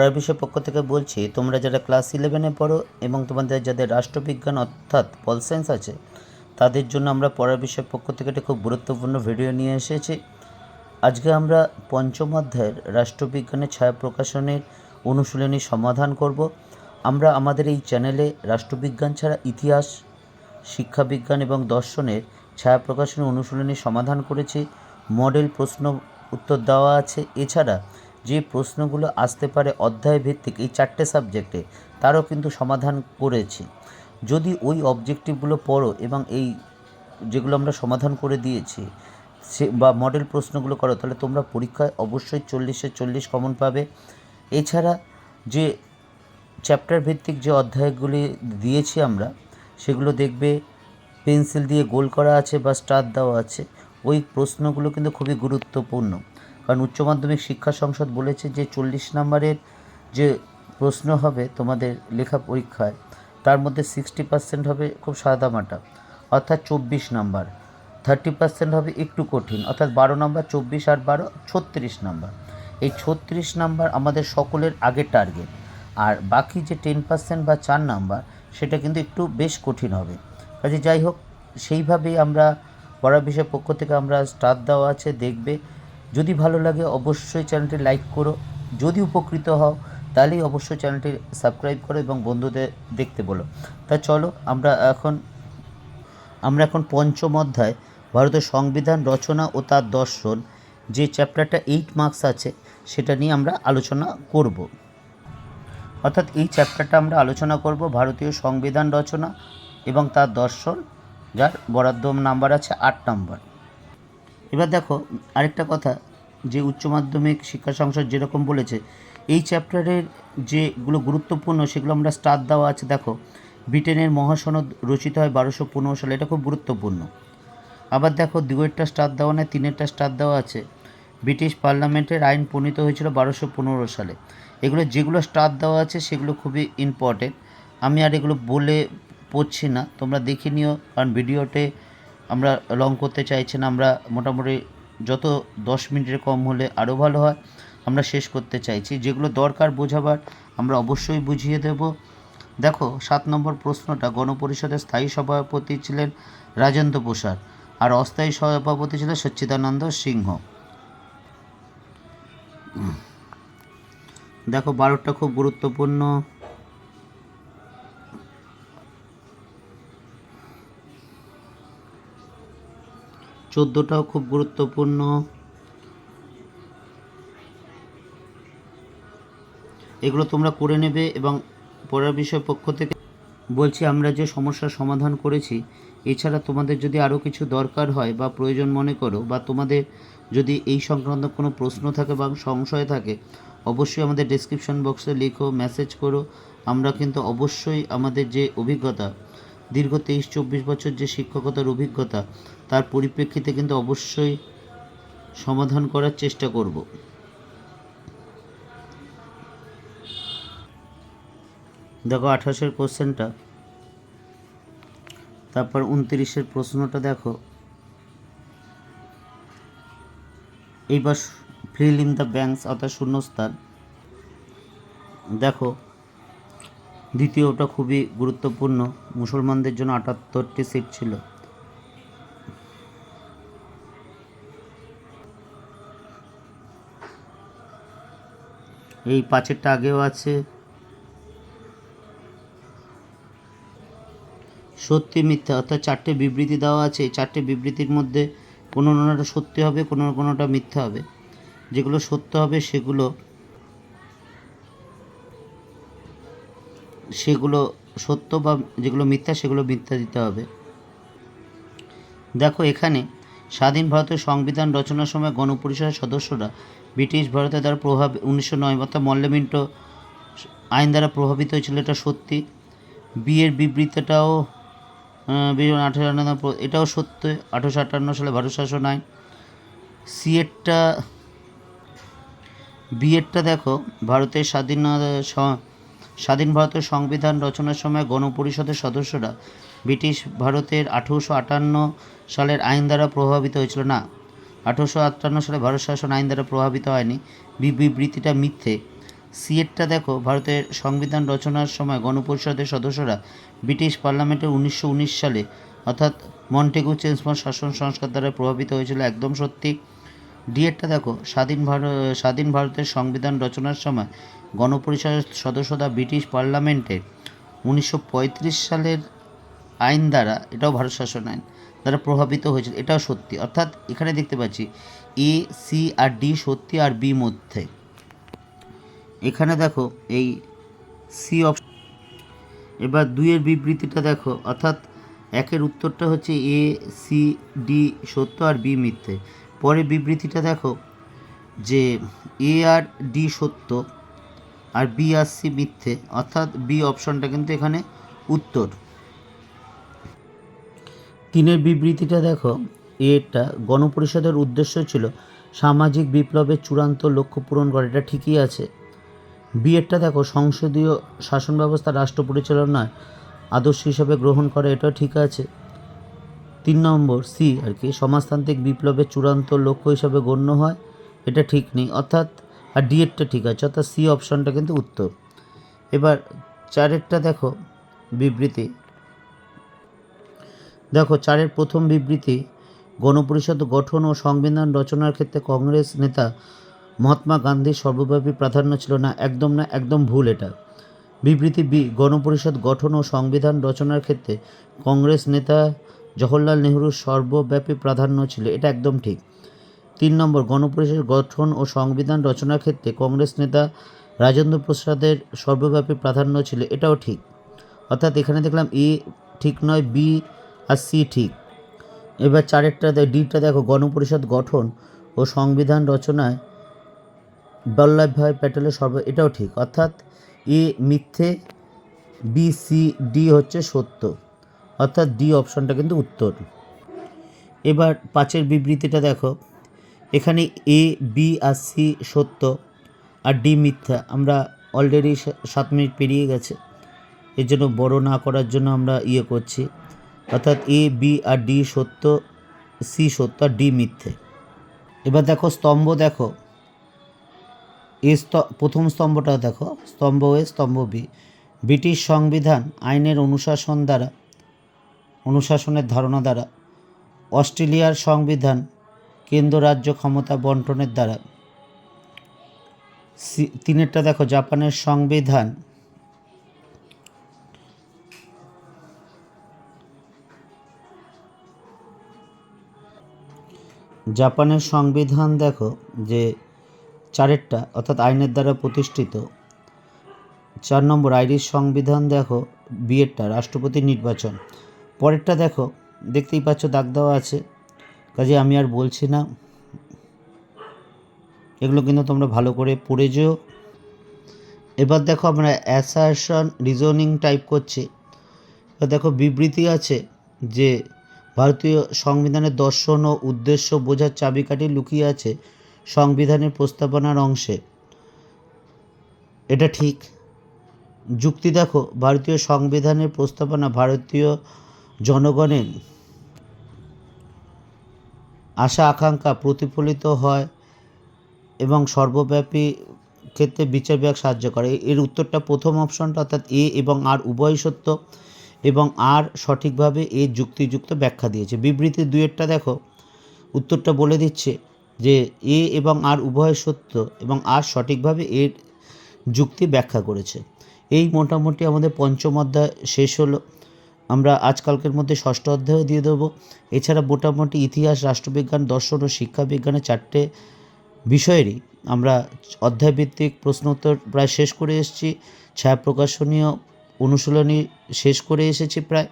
পড়ার বিষয় পক্ষ থেকে বলছি, তোমরা যারা ক্লাস ইলেভেনে পড়ো এবং তোমাদের যাদের রাষ্ট্রবিজ্ঞান অর্থাৎ পল সায়েন্স আছে, তাদের জন্য আমরা পড়ার বিষয় পক্ষ থেকে একটা খুব গুরুত্বপূর্ণ ভিডিও নিয়ে এসেছি। আজকে আমরা পঞ্চম অধ্যায়ের রাষ্ট্রবিজ্ঞানের ছায়া প্রকাশনের অনুশীলনী সমাধান করব। আমরা আমাদের এই চ্যানেলে রাষ্ট্রবিজ্ঞান ছাড়া ইতিহাস, শিক্ষাবিজ্ঞান এবং দর্শনের ছায়া প্রকাশনের অনুশীলনী সমাধান করেছি। মডেল প্রশ্ন উত্তর দেওয়া আছে। এছাড়া যে প্রশ্নগুলো আসতে পারে অধ্যায় ভিত্তিক এই চারটে সাবজেক্টে, তারও কিন্তু সমাধান করেছি। যদি ওই অবজেক্টিভগুলো পড়ো এবং এই যেগুলো আমরা সমাধান করে দিয়েছি, সে বা মডেল প্রশ্নগুলো করো, তাহলে তোমরা পরীক্ষায় অবশ্যই চল্লিশে চল্লিশ কমন পাবে। এছাড়া যে চ্যাপ্টার ভিত্তিক যে অধ্যায়গুলি দিয়েছি আমরা, সেগুলো দেখবে, পেন্সিল দিয়ে গোল করা আছে বা স্টার দেওয়া আছে, ওই প্রশ্নগুলো কিন্তু খুবই গুরুত্বপূর্ণ। কারণ উচ্চ মাধ্যমিক শিক্ষা সংসদ বলেছে যে চল্লিশ নম্বরের যে প্রশ্ন হবে তোমাদের লেখা পরীক্ষায়, তার মধ্যে সিক্সটি পার্সেন্ট হবে খুব সাদামাটা অর্থাৎ চব্বিশ নাম্বার। থার্টি পার্সেন্ট হবে একটু কঠিন, অর্থাৎ বারো নাম্বার চব্বিশ আর বারো ছত্রিশ নাম্বার। এই ছত্রিশ নাম্বার আমাদের সকলের আগের টার্গেট আর বাকি যে টেন পার্সেন্ট বা চার নাম্বার, সেটা কিন্তু একটু বেশ কঠিন হবে। কাজে যাই হোক, সেইভাবেই আমরা পড়া বিষয় পক্ষ থেকে আমরা স্টার দেওয়া আছে, দেখবে যদি ভালো লাগে অবশ্যই চ্যানেলটি লাইক করো। যদি উপকৃত হও, তাহলেই অবশ্যই চ্যানেলটি সাবস্ক্রাইব করো এবং বন্ধুদের দেখতে বলো। তা চলো, আমরা এখন আমরা এখন পঞ্চম অধ্যায়, ভারতের সংবিধান রচনা ও তার দর্শন। যে চ্যাপ্টারটা এইট মার্কস আছে, সেটা নিয়ে আমরা আলোচনা করব। অর্থাৎ এই চ্যাপ্টারটা আমরা আলোচনা করব ভারতীয় সংবিধান রচনা এবং তার দর্শন, যার বরাদ্দ নাম্বার আছে আট নাম্বার এবার দেখো, আরেকটা কথা, যে উচ্চ মাধ্যমিক শিক্ষা সংসদ যেরকম বলেছে, এই চ্যাপ্টারের যেগুলো গুরুত্বপূর্ণ সেগুলো আমরা স্টার দেওয়া আছে, দেখো, ব্রিটেনের মহাসনদ রচিত হয় বারোশো পনেরো সালে, এটা খুব গুরুত্বপূর্ণ। আবার দেখো, দুয়েরটা স্টার দেওয়া নেই তিনেরটা স্টার দেওয়া আছে। ব্রিটিশ পার্লামেন্টের আইন প্রণীত হয়েছিল বারোশো পনেরো সালে। এগুলো যেগুলো স্টার দেওয়া আছে, সেগুলো খুবই ইম্পর্টেন্ট আমি আর এগুলো বলে পড়ছি না, তোমরা দেখে নিও, কারণ ভিডিওতে আমরা লং করতে চাইছি না, আমরা মোটামুটি যত দশ মিনিটের কম হলে আরও ভালো হয়, আমরা শেষ করতে চাইছি। যেগুলো দরকার বোঝাবার আমরা অবশ্যই বুঝিয়ে দেব। দেখো, সাত নম্বর প্রশ্নটা, গণপরিষদের স্থায়ী সভাপতি ছিলেন রাজেন্দ্র প্রসাদ আর অস্থায়ী সভাপতি ছিলেন সচ্চিদানন্দ সিংহ। দেখো, বারোটা খুব গুরুত্বপূর্ণ। চোদ্দোটাও খুব গুরুত্বপূর্ণ। এগুলো তোমরা করে নেবে এবং পড়ার বিষয় পক্ষ থেকে বলছি, আমরা যে সমস্যার সমাধান করেছি, এছাড়া তোমাদের যদি আরও কিছু দরকার হয় বা প্রয়োজন মনে করো বা তোমাদের যদি এই সংক্রান্ত কোনো প্রশ্ন থাকে বা সংশয় থাকে, অবশ্যই আমাদের ডেসক্রিপশন বক্সে লিখো মেসেজ করো। আমরা কিন্তু অবশ্যই আমাদের যে অভিজ্ঞতা, দীর্ঘ তেইশ চব্বিশ বছর যে শিক্ষকতার অভিজ্ঞতা তার পরিপ্রেক্ষিতে কিন্তু অবশ্যই সমাধান করার চেষ্টা করব। দেখো আঠাশের কোশ্চেনটা। তারপর উনত্রিশের প্রশ্নটা দেখো। এইবার ফিল ইন দ্য ব্যাংকস অর্থাৎ শূন্যস্থান। দেখো, দ্বিতীয়টা খুবই গুরুত্বপূর্ণ। মুসলমানদের জন্য আটাত্তরটি সিট ছিল। এই পাঁচেরটা আগেও আছে। সত্যি মিথ্যা, অর্থাৎ চারটে বিবৃতি দেওয়া আছে। এই চারটে বিবৃতির মধ্যে কোনো কোনোটা সত্যি হবে কোনো কোনোটা মিথ্যা হবে। যেগুলো সত্য হবে, সেগুলো সেগুলো সত্য বা যেগুলো মিথ্যা, সেগুলো মিথ্যা দিতে হবে। দেখো এখানে স্বাধীন ভারতের সংবিধান রচনার সময় গণপরিষদের সদস্যরা ব্রিটিশ ভারতের দ্বারা প্রভাব, উনিশশো নয় অর্থাৎ মল্লমিন্টো আইন দ্বারা প্রভাবিত হয়েছিল, এটা সত্যি। বিয়ের বিবৃতিটাও আঠেরো এটাও সত্য, আঠেরোশো আটান্ন সালে ভারত শাসন আইন। সিএডটা বিএডটা দেখো, ভারতের স্বাধীনতা স্বাধীন ভারতের সংবিধান রচনার সময় গণপরিষদের সদস্যরা ব্রিটিশ ভারতের আঠেরোশো আটান্ন সালের আইন দ্বারা প্রভাবিত হয়েছিল। না আঠেরোশো আটান্ন সালে ভারত শাসন আইন দ্বারা প্রভাবিত হয়নি। বিবৃতিটা মিথ্যে। সিএটটা দেখো, ভারতের সংবিধান রচনার সময় গণপরিষদের সদস্যরা ব্রিটিশ পার্লামেন্টের উনিশশো উনিশ সালে, অর্থাৎ মন্টেগু চেন্সমর শাসন সংস্কার দ্বারা প্রভাবিত হয়েছিল একদম সত্যি। ডিএডটা দেখো, স্বাধীন ভারত স্বাধীন ভারতের সংবিধান রচনার সময় গণপরিষদের সদস্যরা ব্রিটিশ পার্লামেন্টের উনিশশো সালের আইন দ্বারা, এটাও ভারত শাসন আইন দ্বারা প্রভাবিত হয়েছিল। এটাও সত্যি। অর্থাৎ এখানে দেখতে পাচ্ছি এ সি আর ডি সত্যি আর বি মধ্যে। এখানে দেখো এই সি অপ এবার দুইয়ের বিবৃতিটা দেখো। অর্থাৎ একের উত্তরটা হচ্ছে এ সি ডি সত্য আর বি মিথ্যে। পরে বিবৃতিটা দেখো যে এ আর ডি সত্য আর বি আর সি মিথ্যে। অর্থাৎ বি অপশনটা কিন্তু এখানে উত্তর। তিনের বিবৃতিটা দেখো এটা গণপরিষদের উদ্দেশ্য ছিল সামাজিক বিপ্লবের চূড়ান্ত লক্ষ্য পূরণ করা, এটা ঠিকই আছে। বিয়েরটা দেখো, সংসদীয় শাসন ব্যবস্থা রাষ্ট্র পরিচালনায় আদর্শ হিসাবে গ্রহণ করা, এটাও ঠিক আছে। তিন নম্বর, সি আর কি, সমাজতান্ত্রিক বিপ্লবের চূড়ান্ত লক্ষ্য হিসাবে গণ্য হয়, এটা ঠিক নেই। অর্থাৎ, আর ডিএডটা ঠিক আছে, অর্থাৎ সি অপশনটা কিন্তু উত্তর। এবার চারেরটা দেখো বিবৃতি। দেখো, চারের প্রথম বিবৃতি, গণপরিষদ গঠন ও সংবিধান রচনার ক্ষেত্রে কংগ্রেস নেতা মহাত্মা গান্ধীর সর্বব্যাপী প্রাধান্য ছিল না, একদম না, একদম ভুল এটা। বিবৃতি বি, গণপরিষদ গঠন ও সংবিধান রচনার ক্ষেত্রে কংগ্রেস নেতা জওহরলাল নেহরুর সর্বব্যাপী প্রাধান্য ছিল, এটা একদম ঠিক। তিন নম্বর, গণপরিষদ গঠন ও সংবিধান রচনার ক্ষেত্রে কংগ্রেস নেতা রাজেন্দ্র প্রসাদের সর্বব্যাপী প্রাধান্য ছিল, এটাও ঠিক। অর্থাৎ এখানে দেখলাম এ ঠিক নয়, বি আর সি ঠিক। এবার চারেরটা ডিটা দেখো, গণপরিষদ গঠন ও সংবিধান রচনায় বল্লভভাই প্যাটেলের সর্ব এটাও ঠিক। অর্থাৎ এ মিথ্যে, বি, সি, ডি হচ্ছে সত্য। অর্থাৎ ডি অপশনটা কিন্তু উত্তর। এবার পাঁচের বিবৃতিটা দেখো। এখানে এ, বি আর সি সত্য আর ডি মিথ্যা। আমরা অলরেডি সাত মিনিট পেরিয়ে গেছে। এর জন্য বড় না করার জন্য আমরা ইয়ে করছি। অর্থাৎ এ বি আর ডি সত্য সি সত্য আর ডি মিথ্যে। এবার দেখো স্তম্ভ দেখো। এ প্রথম স্তম্ভটা দেখো, স্তম্ভ এ স্তম্ভ বি ব্রিটিশ সংবিধান আইনের অনুশাসন দ্বারা, অনুশাসনের ধারণা দ্বারা, অস্ট্রেলিয়ার সংবিধান কেন্দ্র রাজ্য ক্ষমতা বন্টনের দ্বারা। তিনেরটা দেখো, জাপানের সংবিধান জাপানের সংবিধান দেখো যে চারেরটা অর্থাৎ আইনের দ্বারা প্রতিষ্ঠিত। চার নম্বর আইরিশ সংবিধান দেখো বিয়েরটা রাষ্ট্রপতি নির্বাচন। পরেরটা দেখো, দেখতেই পাচ্ছ দাগ দেওয়া আছে। কাজে আমি আর বলছি না। এগুলো কিন্তু তোমরা ভালো করে পড়ে যেও। এবার দেখো আমরা অ্যাসারশন রিজনিং টাইপ করছি। এবার দেখো বিবৃতি আছে যে ভারতীয় সংবিধানের দর্শন ও উদ্দেশ্য বোঝার চাবিকাঠি লুকিয়ে আছে সংবিধানের প্রস্তাবনার অংশে। এটা ঠিক। যুক্তি দেখো, ভারতীয় সংবিধানের প্রস্তাবনা ভারতীয় জনগণের আশা, আকাঙ্ক্ষা প্রতিফলিত হয় এবং সর্বব্যাপী ক্ষেত্রে বিচার বিভাগ সাহায্য করে। এর উত্তরটা প্রথম অপশনটা, অর্থাৎ এ এবং আর উভয় সত্য। এবং আর সঠিকভাবে এর যুক্তিযুক্ত ব্যাখ্যা দিয়েছে। বিবৃতি দুয়েরটা দেখো, উত্তরটা বলে দিচ্ছে যে এ এবং আর উভয় সত্য এবং আর সঠিকভাবে এর যুক্তি ব্যাখ্যা করেছে। এই মোটামুটি আমাদের পঞ্চম অধ্যায় শেষ হলো। আমরা আজকালকের মধ্যে ষষ্ঠ অধ্যায়ও দিয়ে দেবো। এছাড়া মোটামুটি ইতিহাস, রাষ্ট্রবিজ্ঞান, দর্শন ও শিক্ষাবিজ্ঞানের চারটে বিষয়েরই আমরা অধ্যায়ভিত্তিক প্রশ্ন উত্তর প্রায় শেষ করে এসেছি। ছায়া প্রকাশনীয় অনুশীলনী শেষ করে এসেছি প্রায়।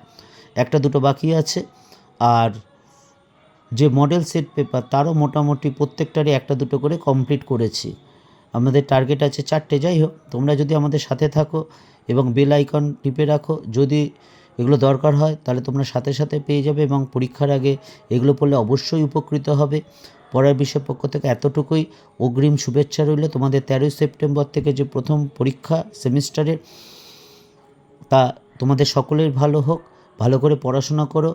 একটা দুটো বাকি আছে। আর যে মডেল সেট পেপার তারও মোটামুটি প্রত্যেকটারই একটা দুটো করে কমপ্লিট করেছি। আমাদের টার্গেট আছে চারটে। যাই হোক, তোমরা যদি আমাদের সাথে থাকো এবং বেল আইকন টিপে রাখো, যদি এগুলো দরকার হয়, তাহলে তোমরা সাথে সাথে পেয়ে যাবে এবং পরীক্ষার আগে এগুলো পড়লে অবশ্যই উপকৃত হবে। পড়ার বিষয় পক্ষ থেকে এতটুকুই। অগ্রিম শুভেচ্ছা রইল তোমাদের তেরোই সেপ্টেম্বর থেকে যে প্রথম পরীক্ষা সেমিস্টারের তা তোমাদের সকলের ভালো হোক ভালো করে পড়াশোনা করো